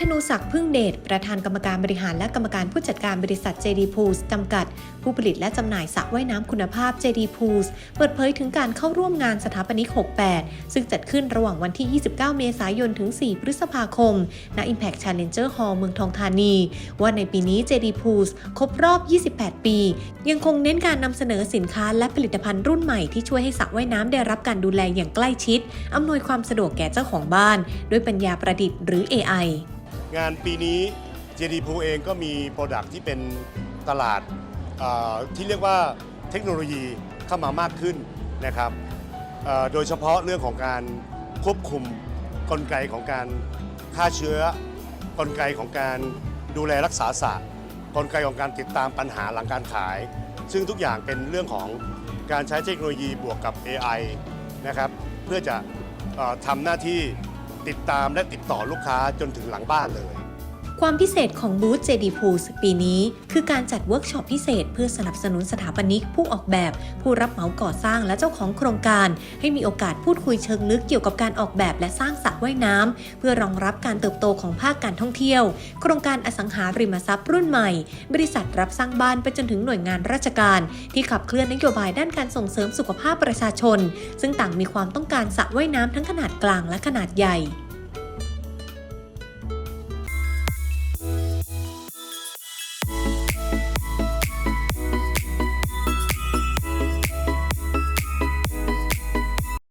ธนูศักดิ์พึ่งเดชประธานกรรมการบริหารและกรรมการผู้จัดการบริษัท JD Pools จำกัด ผู้ผลิตและจำหน่ายสระว่ายน้ำคุณภาพ JD Pools เปิดเผยถึงการเข้าร่วมงานสถาปนิก 68 ซึ่งจัดขึ้นระหว่างวันที่ 29 เมษายนถึง 4 พฤษภาคม ณ Impact Challenger Hall เมืองทองธานี ว่าในปีนี้ JD Pools ครบรอบ 28 ปี ยังคงเน้นการนำเสนอสินค้าและผลิตภัณฑ์รุ่นใหม่ที่ช่วยให้สระว่ายน้ำได้รับการดูแลอย่างใกล้ชิดอำนวยความสะดวกแก่เจ้าของบ้าน ด้วยปัญญาประดิษฐ์หรือ AI งานปีนี้ JD p o เองก็มีโปรดักที่เป็นตลาดที่เรียกว่าเทคโนโลยีเข้ามามากขึ้นนะครับโดยเฉพาะเรื่องของการควบคุมกลไกของการฆ่าเชื้อกลไกของการดูแลรักษาสตร์กลไกของการติดตามปัญหาหลังการขาย ซึ่งทุกอย่างเป็นเรื่องของการใช้เทคโนโลยีบวกกับ AI นะครับเพื่อจะออทำหน้าที่ ติดตามและติดต่อลูกค้าจนถึงหลังบ้านเลย ความพิเศษของบูธ JD Pools ปีนี้ คือการจัดเวิร์กช็อปพิเศษ เพื่อสนับสนุนสถาปนิก ผู้ออกแบบ ผู้รับเหมาก่อสร้างและเจ้าของโครงการ ให้มีโอกาสพูดคุยเชิงลึกเกี่ยวกับการออกแบบและสร้างสระว่ายน้ำเพื่อรองรับการเติบโตของภาคการท่องเที่ยว โครงการอสังหาริมทรัพย์รุ่นใหม่ บริษัทรับสร้างบ้านไปจนถึงหน่วยงานราชการ ที่ขับเคลื่อนนโยบายด้านการส่งเสริมสุขภาพประชาชน ซึ่งต่างมีความต้องการสระว่ายน้ำทั้งขนาดกลางและขนาดใหญ่